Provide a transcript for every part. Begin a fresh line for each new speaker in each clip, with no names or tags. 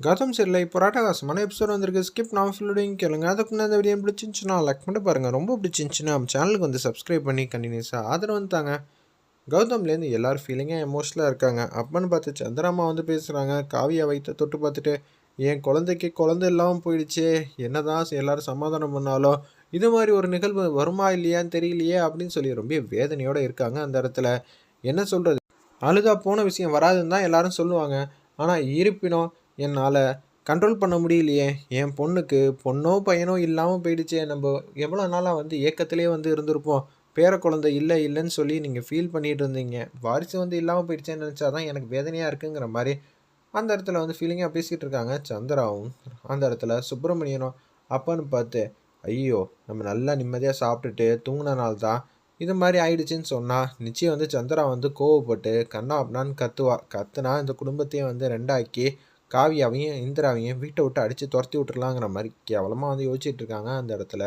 கௌதம் சரியில்லை இப்போ ராட்டகாசமான எபிசோட் வந்திருக்கு. ஸ்கிப் நான் ஃபுல்லோடையும் கேளுங்க. அதுக்கு முன்னாடி அந்த வீடியோ பிடிச்சிருந்துச்சுன்னா லைக் பண்ணி பாருங்கள் ரொம்ப பிடிச்சிருந்துச்சுன்னா நம்ம சேனலுக்கு வந்து சப்ஸ்கிரைப் பண்ணி கண்டினியூஸாக ஆதரவு வந்துட்டாங்க கௌதம்லேருந்து எல்லாரும் ஃபீலிங்காக எமோஷனலாக இருக்காங்க. அப்பன்னு பார்த்து சந்திராமா வந்து பேசுகிறாங்க காவியா வைத்த தொட்டு பார்த்துட்டு என் குழந்தைக்கு குழந்தை இல்லாமல் போயிடுச்சே. என்னதான் எல்லோரும் சமாதானம் பண்ணாலும் இது மாதிரி ஒரு நிகழ்வு வருமா இல்லையான்னு தெரியலையே அப்படின்னு சொல்லி ரொம்ப வேதனையோடு இருக்காங்க அந்த இடத்துல. என்ன சொல்கிறது அழுதா போன விஷயம் வராதுன்னு தான் எல்லோரும் சொல்லுவாங்க. ஆனால் இருப்பினும் என்னால் கண்ட்ரோல் பண்ண முடியலையே. என் பொண்ணுக்கு பொண்ணோ பையனோ இல்லாமல் போயிடுச்சே. நம்ம எவ்வளோ நாளாக வந்து ஏக்கத்திலே வந்து இருந்திருப்போம். பேர குழந்தை இல்லை இல்லைன்னு சொல்லி நீங்கள் ஃபீல் பண்ணிகிட்டு இருந்தீங்க. வாரிசு வந்து இல்லாமல் போயிடுச்சேன்னு நினச்சா தான் எனக்கு வேதனையாக இருக்குங்கிற மாதிரி அந்த இடத்துல வந்து ஃபீலிங்காக பேசிகிட்டு இருக்காங்க சந்திராவும் அந்த இடத்துல சுப்பிரமணியனும் அப்பான்னு பார்த்து ஐயோ நம்ம நல்லா நிம்மதியாக சாப்பிட்டுட்டு தூங்கினால தான். இது மாதிரி ஆயிடுச்சுன்னு சொன்னால் நிச்சயம் வந்து சந்திரா வந்து கோவப்பட்டு கண்ணா அப்படின்னு கத்துவா கத்துனா இந்த குடும்பத்தையும் வந்து ரெண்டாக்கி காவியாவையும் இந்திராவையும் வீட்டை விட்டு அடித்து துரத்தி விட்டுறலாங்கிற மாதிரி கேவலமாக வந்து யோசிச்சுட்டு இருக்காங்க அந்த இடத்துல.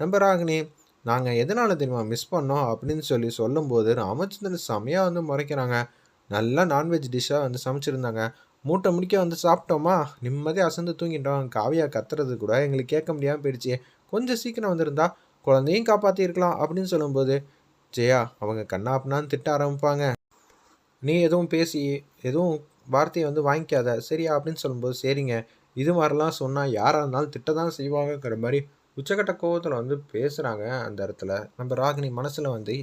நம்ம ராகினி நாங்கள் எதனால் தெரியுமா மிஸ் பண்ணோம்? அப்படின்னு சொல்லி சொல்லும்போது ராமச்சந்திரன் செமையாக வந்து முறைக்கிறாங்க. நல்லா நான்வெஜ் டிஷ்ஷாக வந்து சமைச்சிருந்தாங்க. மூட்டை முடிக்க வந்து சாப்பிட்டோமா? நிம்மதியாக அசந்து தூங்கிட்டோம். காவியா கத்துறது கூட எங்களுக்கு கேட்க முடியாமல் போயிடுச்சு. கொஞ்சம் சீக்கிரம் வந்திருந்தா குழந்தையும் காப்பாற்றிருக்கலாம் அப்படின்னு சொல்லும்போது ஜெயா அவங்க கண்ணா அப்படின்னான்னு திட்ட ஆரம்பிப்பாங்க. நீ எதுவும் பேசி எதுவும் வார்த்தையை வந்து வாங்கிக்காத. சரியா அப்படின்னு சொல்லும்போது சரிங்க இது மாதிரிலாம் சொன்னால் யாராக இருந்தாலும் திட்ட தான் செய்வாங்கங்கிற மாதிரி உச்சக்கட்ட கோபத்தில் வந்து பேசுகிறாங்க அந்த இடத்துல. நம்ம ராகினி மனசில் வந்து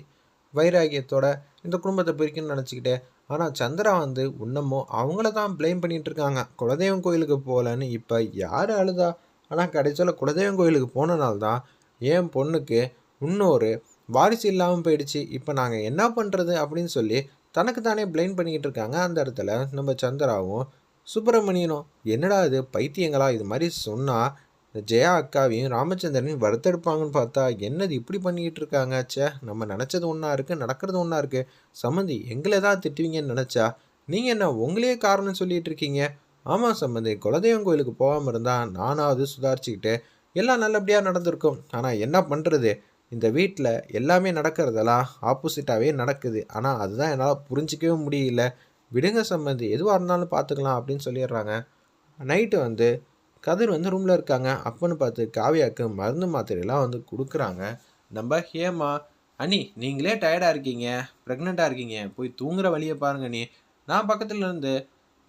வைராகியத்தோட இந்த குடும்பத்தை பிரிக்கணும்னு நினச்சிக்கிட்டே ஆனால் சந்திரா வந்து இன்னமும் அவங்கள தான் ப்ளேம் பண்ணிகிட்டு இருக்காங்க. குலதெய்வம் கோயிலுக்கு போகலன்னு இப்போ யார் அழுதா? ஆனால் கடைசியில் குலதெய்வம் கோயிலுக்கு போனனால்தான் என் பொண்ணுக்கு இன்னொரு வாரிசு இல்லாமல் போயிடுச்சு. இப்போ நாங்கள் என்ன பண்ணுறது அப்படின்னு சொல்லி தனக்கு தானே பிளைன் பண்ணிக்கிட்டு இருக்காங்க அந்த இடத்துல. நம்ம சந்திராவும் சுப்பிரமணியனும் என்னடா இது பைத்தியங்களா? இது மாதிரி சொன்னால் ஜெயா அக்காவையும் ராமச்சந்திரனையும் வறுத்தெடுப்பாங்கன்னு பார்த்தா என்னது இப்படி பண்ணிக்கிட்டு இருக்காங்க சே நம்ம நினச்சது ஒன்றா இருக்குது நடக்கிறது ஒன்றா இருக்குது சம்மந்தி எங்களை தான் திட்டுவீங்கன்னு நினச்சா நீங்கள் என்ன உங்களையே காரணம் சொல்லிகிட்டு இருக்கீங்க ஆமாம் சம்மந்தி குலதெய்வம் கோயிலுக்கு போகாமல் இருந்தால் நானாவது சுதாரிச்சுக்கிட்டு எல்லாம் நல்லபடியாக நடந்திருக்கும். ஆனால் என்ன பண்ணுறது இந்த வீட்டில் எல்லாமே நடக்கிறதெல்லாம் ஆப்போசிட்டாகவே நடக்குது. ஆனால் அதுதான் என்னால் புரிஞ்சிக்கவே முடியல. விடுங்க சம்மந்தி எதுவாக இருந்தாலும் பார்த்துக்கலாம் அப்படின்னு சொல்லிடுறாங்க. நைட்டு வந்து கதிர் வந்து ரூமில் இருக்காங்க. அப்பன்னு பார்த்து காவியாவுக்கு மருந்து மாத்திரையெல்லாம் வந்து கொடுக்குறாங்க. நம்ம ஹேமா அனி நீங்களே டயர்டாக இருக்கீங்க ப்ரெக்னெண்ட்டாக இருக்கீங்க போய் தூங்குற வழியை பாருங்க நீ நான் பக்கத்தில் இருந்து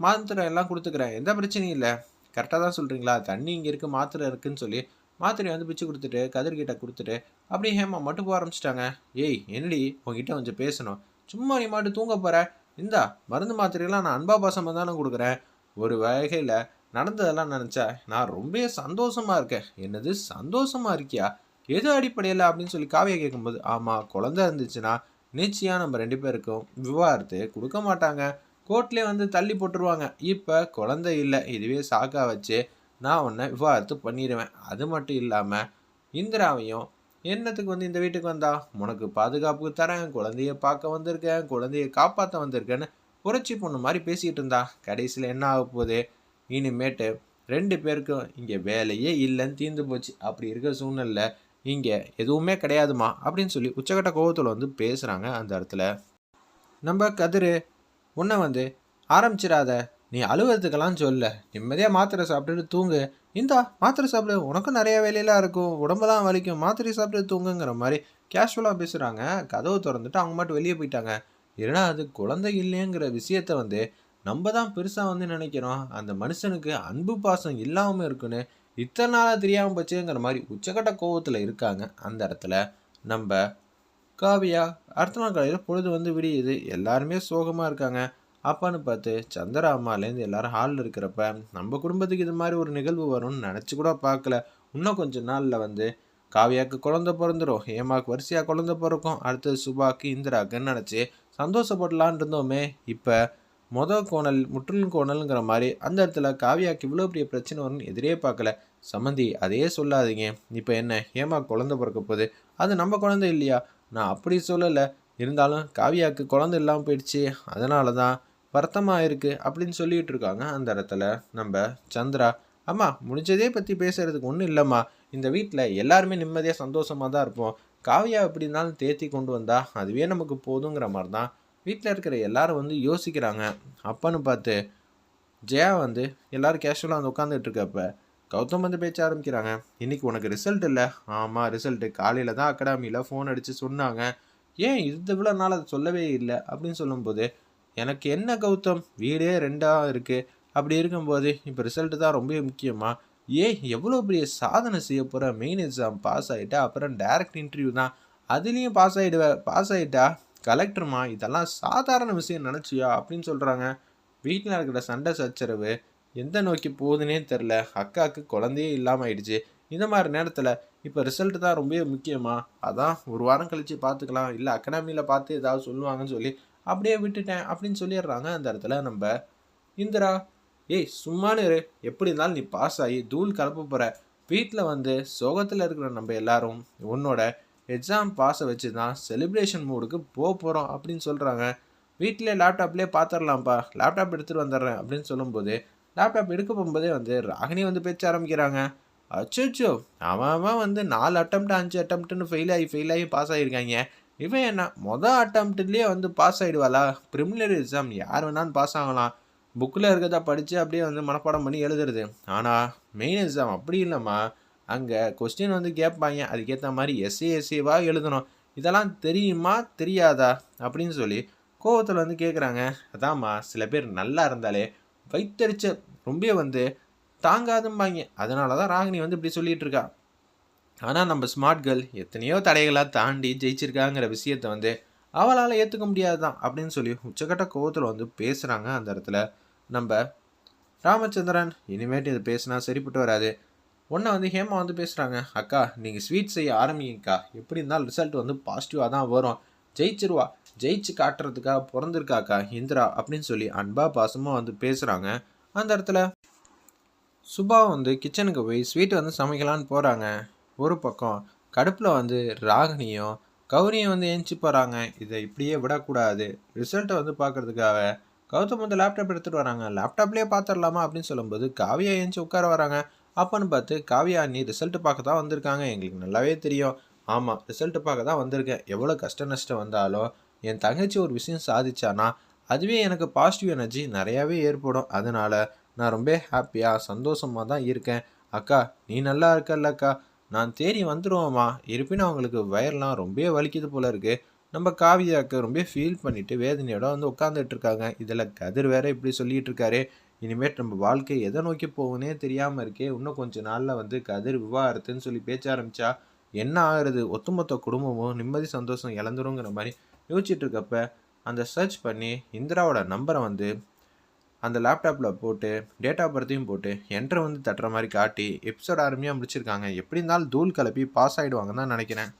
மாத்திரை எல்லாம் கொடுத்துக்கிறேன். எந்த பிரச்சனையும் இல்லை. கரெக்டாக தான் சொல்கிறீங்களா தண்ணி இங்கே இருக்குது மாத்திரை இருக்குதுன்னு சொல்லி மாத்திரையை வந்து பிச்சு கொடுத்துட்டு கதிர்கிட்ட கொடுத்துட்டு அப்படியே ஹேமா மட்டும் போக ஆரம்பிச்சிட்டாங்க. ஏய் என்னடி உங்ககிட்ட கொஞ்சம் பேசணும். சும்மா நீ மாட்டு தூங்க போகிற இந்தா மருந்து மாத்திரையெல்லாம் நான் அன்பா பாசமாக தானே கொடுக்குறேன். ஒரு வகையில் நடந்ததெல்லாம் நினச்சா நான் ரொம்ப சந்தோஷமாக இருக்கேன். என்னது சந்தோஷமாக இருக்கியா? எது அடிப்படையில் அப்படின்னு சொல்லி காவியை கேட்கும்போது ஆமாம் குழந்த இருந்துச்சுன்னா நிச்சயம் நம்ம ரெண்டு பேருக்கும் விவாகரத்து கொடுக்க மாட்டாங்க. கோர்ட்லேயே வந்து தள்ளி போட்டுருவாங்க. இப்போ குழந்தை இல்லை இதுவே சாக்கா வச்சு நான் உன்னை விவாகரத்து பண்ணிடுவேன். அது மட்டும் இல்லாமல் இந்திராவையும் என்னத்துக்கு வந்து இந்த வீட்டுக்கு வந்தா? உனக்கு பாதுகாப்புக்கு தரேன். குழந்தைய பார்க்க வந்திருக்கேன். குழந்தைய காப்பாற்ற வந்திருக்கேன்னு புரட்சி பொண்ணு மாதிரி பேசிகிட்டு இருந்தா. கடைசியில் என்ன ஆக போகுது? இனிமேட்டு ரெண்டு பேருக்கும் இங்கே வேலையே இல்லைன்னு தீர்ந்து போச்சு. அப்படி இருக்கிற சூழ்நிலை இங்கே எதுவுமே கிடையாதுமா அப்படின்னு சொல்லி உச்சக்கட்ட கோபத்தில் வந்து பேசுகிறாங்க அந்த இடத்துல. நம்ம கதிர் உன்னை வந்து ஆரம்பிச்சிடாத. நீ அழுவதுக்கெல்லாம் சொல்ல. நிம்மதியாக மாத்திரை சாப்பிட்டுட்டு தூங்கு. இந்தா மாத்திரை சாப்பிடு. உனக்கும் நிறைய வேலையெல்லாம் இருக்கும். உடம்பெல்லாம் வலிக்கும். மாத்திரை சாப்பிட்டு தூங்குங்கிற மாதிரி கேஷுவலாக பேசுகிறாங்க கதவு திறந்துட்டு அவங்க மட்டும் வெளியே போயிட்டாங்க. ஏன்னா அது குழந்தை இல்லைங்கிற விஷயத்த வந்து நம்ம தான் பெருசாக வந்து நினைக்கிறோம். அந்த மனுஷனுக்கு அன்பு பாசம் இல்லாமல் இருக்குன்னு இத்தனை நாளாக தெரியாமல் போச்சுங்கிற மாதிரி உச்சக்கட்ட கோவத்தில் இருக்காங்க. அந்த இடத்துல நம்ம காவியா அடுத்த நாள் காலையில் பொழுது வந்து விடியுது. எல்லாருமே சோகமாக இருக்காங்க. அப்பான்னு பார்த்து சந்திரா அம்மாலேருந்து எல்லாரும் ஹாலில் இருக்கிறப்ப நம்ம குடும்பத்துக்கு இது மாதிரி ஒரு நிகழ்வு வரும்னு நினச்சி கூட பார்க்கல. இன்னும் கொஞ்ச நாளில் வந்து காவியாவுக்கு குழந்த பிறந்துடும் ஹேமாவுக்கு வரிசையாக குழந்த பிறக்கும். அடுத்தது சுபாக்கு இந்திராக்குன்னு நினச்சி சந்தோஷப்படலான் இருந்தோமே. இப்போ மொதல் கோணல் முற்றிலும் கோணலுங்கிற மாதிரி அந்த இடத்துல காவியாவுக்கு இவ்வளோ பெரிய பிரச்சனை வரும்னு எதிரே பார்க்கல. சம்மந்தி அதையே சொல்லாதீங்க. இப்போ என்ன ஹேமா குழந்த பிறக்க போகுது. அது நம்ம குழந்தை இல்லையா? நான் அப்படி சொல்லலை. இருந்தாலும் காவியாவுக்கு குழந்தை இல்லாமல் போயிடுச்சு. அதனால தான் வருத்தமாக இருக்குது அப்படின்னு சொல்லிகிட்டு இருக்காங்க அந்த இடத்துல நம்ம சந்திரா. அம்மா முடிஞ்சதே பற்றி பேசுகிறதுக்கு ஒன்றும் இல்லைம்மா. இந்த வீட்டில் எல்லாருமே நிம்மதியாக சந்தோஷமாக தான் இருப்போம். காவியா எப்படி இருந்தாலும் தேத்தி கொண்டு வந்தால் அதுவே நமக்கு போதுங்கிற மாதிரி தான் வீட்டில் இருக்கிற எல்லாரும் வந்து யோசிக்கிறாங்க. அப்பன்னு பார்த்து ஜெயா வந்து எல்லோரும் கேஷுவலாக வந்து உட்காந்துட்டு இருக்கப்ப கௌதம் வந்து பேச்ச ஆரம்பிக்கிறாங்க. இன்றைக்கி உனக்கு ரிசல்ட் இல்லை. ஆமாம் ரிசல்ட்டு காலையில் தான் அகாடமியில் ஃபோன் அடித்து சொன்னாங்க. ஏன் இது இவ்வளோ நாள் அதை சொல்லவே இல்லை? அப்படின்னு சொல்லும்போது எனக்கு என்ன கௌதம்? வீடே ரெண்டாக இருக்குது அப்படி இருக்கும்போது இப்போ ரிசல்ட்டு தான் ரொம்ப முக்கியமாக ஏன் எவ்வளோ பெரிய சாதனை செய்ய போகிற மெயின் எக்ஸாம் பாஸ் ஆகிட்டா அப்புறம் டைரக்ட் இன்டர்வியூ தான். அதுலேயும் பாஸ் ஆகிடுவேன் பாஸ் ஆகிட்டா கலெக்டர்மா இதெல்லாம் சாதாரண விஷயம் நினச்சியா? அப்படின்னு சொல்கிறாங்க வீட்டில் இருக்கிற சண்டை சச்சரவு எந்த நோக்கி போகுதுன்னே தெரில அக்காவுக்கு குழந்தையே இல்லாமல் ஆயிடுச்சு. இந்த மாதிரி நேரத்தில் இப்போ ரிசல்ட்டு தான் ரொம்ப முக்கியமா? அதான் ஒரு வாரம் கழித்து பார்த்துக்கலாம். இல்லை அகாடமியில் பார்த்து ஏதாவது சொல்லுவாங்கன்னு சொல்லி அப்படியே விட்டுட்டேன் அப்படின்னு சொல்லிடுறாங்க. அந்த இடத்துல நம்ம இந்திரா ஏய் சும்மானு இரு. எப்படி இருந்தாலும் நீ பாஸ் ஆகி தூள் கலப்ப போகிற வீட்டில் வந்து சோகத்தில் இருக்கிற நம்ம எல்லாரும் உன்னோட எக்ஸாம் பாஸை வச்சு தான் செலிப்ரேஷன் மூடுக்கு போக போகிறோம் அப்படின்னு சொல்கிறாங்க வீட்டிலே லேப்டாப்லேயே பார்த்துடலாம்ப்பா லேப்டாப் எடுத்துகிட்டு வந்துடுறேன் அப்படின்னு சொல்லும்போது லேப்டாப் எடுக்க போகும்போதே வந்து ராகினி வந்து பேச்ச ஆரம்பிக்கிறாங்க. அச்சோ அவன் அவன் வந்து நாலு அட்டம்ப்ட் அஞ்சு அட்டம்ப்ட்னு ஃபெயில் ஆகி ஃபெயில் ஆகி பாஸ் ஆகியிருக்காங்க இவன் என்ன மொதல் அட்டம்ப்ட்லேயே வந்து பாஸ் ஆகிடுவாளா ப்ரிமினரி எக்ஸாம் யார் வேணாலும் பாஸ் ஆகலாம். புக்கில் இருக்கிறத படித்து அப்படியே வந்து மனப்பாடம் பண்ணி எழுதுறது. ஆனால் மெயின் எக்ஸாம் அப்படி இல்லைம்மா. அங்கே கொஸ்டின் வந்து கேட்பாங்க. அதுக்கேற்ற மாதிரி எஸ்ஏ எஸ்ஏவாக எழுதணும். இதெல்லாம் தெரியுமா தெரியாதா? அப்படின்னு சொல்லி கோவத்தில் வந்து கேட்குறாங்க அதாம்மா சில பேர் நல்லா இருந்தாலே வைத்தறிச்ச ரொம்ப வந்து தாங்காதும்பாங்க. அதனால தான் ராகினி வந்து இப்படி சொல்லிகிட்டு இருக்கா. ஆனால் நம்ம ஸ்மார்ட் கேர்ள் எத்தனையோ தடைகளாக தாண்டி ஜெயிச்சிருக்காங்கிற விஷயத்த வந்து அவளால் ஏற்றுக்க முடியாது தான் அப்படின்னு சொல்லி உச்சக்கட்ட கோவத்தில் வந்து பேசுகிறாங்க அந்த இடத்துல. நம்ம ராமச்சந்திரன் இனிமேட்டு இது பேசினா சரிப்பட்டு வராது. ஒன்றை வந்து ஹேமா வந்து பேசுகிறாங்க அக்கா நீங்கள் ஸ்வீட் செய்ய ஆரம்பிங்கக்கா. எப்படி இருந்தாலும் ரிசல்ட் வந்து பாசிட்டிவாக தான் வரும். ஜெயிச்சிருவா. ஜெயிச்சு காட்டுறதுக்காக பிறந்திருக்காக்கா இந்திரா அப்படின்னு சொல்லி அன்பா பாசமாக வந்து பேசுகிறாங்க அந்த இடத்துல சுபா வந்து கிச்சனுக்கு போய் ஸ்வீட் வந்து சமைக்கலான்னு போகிறாங்க ஒரு பக்கம் கடுப்பில் வந்து ராகினியும் கௌரியும் வந்து ஏஞ்சி போகிறாங்க இதை இப்படியே விடக்கூடாது. ரிசல்ட்டை வந்து பார்க்கறதுக்காக கௌதம் வந்து லேப்டாப் எடுத்துகிட்டு வராங்க. லேப்டாப்லேயே பார்த்துடலாமா அப்படின்னு சொல்லும்போது காவியா ஏஞ்சி உட்கார வராங்க. அப்போன்னு பார்த்து காவியா நீ ரிசல்ட்டு பார்க்க தான் வந்திருக்காங்க. எங்களுக்கு நல்லாவே தெரியும். ஆமாம் ரிசல்ட்டு பார்க்க தான் வந்திருக்கேன். எவ்வளோ கஷ்ட நஷ்டம் வந்தாலும் என் தங்கச்சி ஒரு விஷயம் சாதிச்சானா அதுவே எனக்கு பாசிட்டிவ் எனர்ஜி நிறையாவே ஏற்படும். அதனால் நான் ரொம்ப ஹாப்பியாக சந்தோஷமாக தான் இருக்கேன். அக்கா நீ நல்லா இருக்கல்லக்கா நான் தேடி வந்துடுவோம்மா இருப்பினும் அவங்களுக்கு வயர்லாம் ரொம்ப வலிக்குது போல இருக்கு. நம்ம காவியாவுக்கு ரொம்ப ஃபீல் பண்ணிட்டு வேதனையோட வந்து உட்காந்துட்டு இருக்காங்க. இதில் கதிர் வேற இப்படி சொல்லிட்டு இருக்காரு. இனிமேட் நம்ம வாழ்க்கை எதை நோக்கி போகுனே தெரியாமல் இருக்கே இன்னும் கொஞ்ச நாளில் வந்து கதிர் விவாகரத்துன்னு சொல்லி பேச்ச ஆரம்பிச்சா என்ன ஆகுறது? ஒத்துமொத்த குடும்பமும் நிம்மதி சந்தோஷம் இழந்துருங்கிற மாதிரி யோசிச்சுட்டு இருக்கப்ப அந்த சர்ச் பண்ணி இந்திராவோட நம்பரை வந்து அந்த லேப்டாப்பில் போட்டு டேட்டா பர்த்தையும் போட்டு என்ட்ரை வந்து தட்டுற மாதிரி காட்டி எபிசோட் அருமையாக முடிச்சிருக்காங்க. எப்படி இருந்தாலும் தூள் கலப்பி பாஸ் ஆகிடுவாங்கன்னு தான் நினைக்கிறேன்.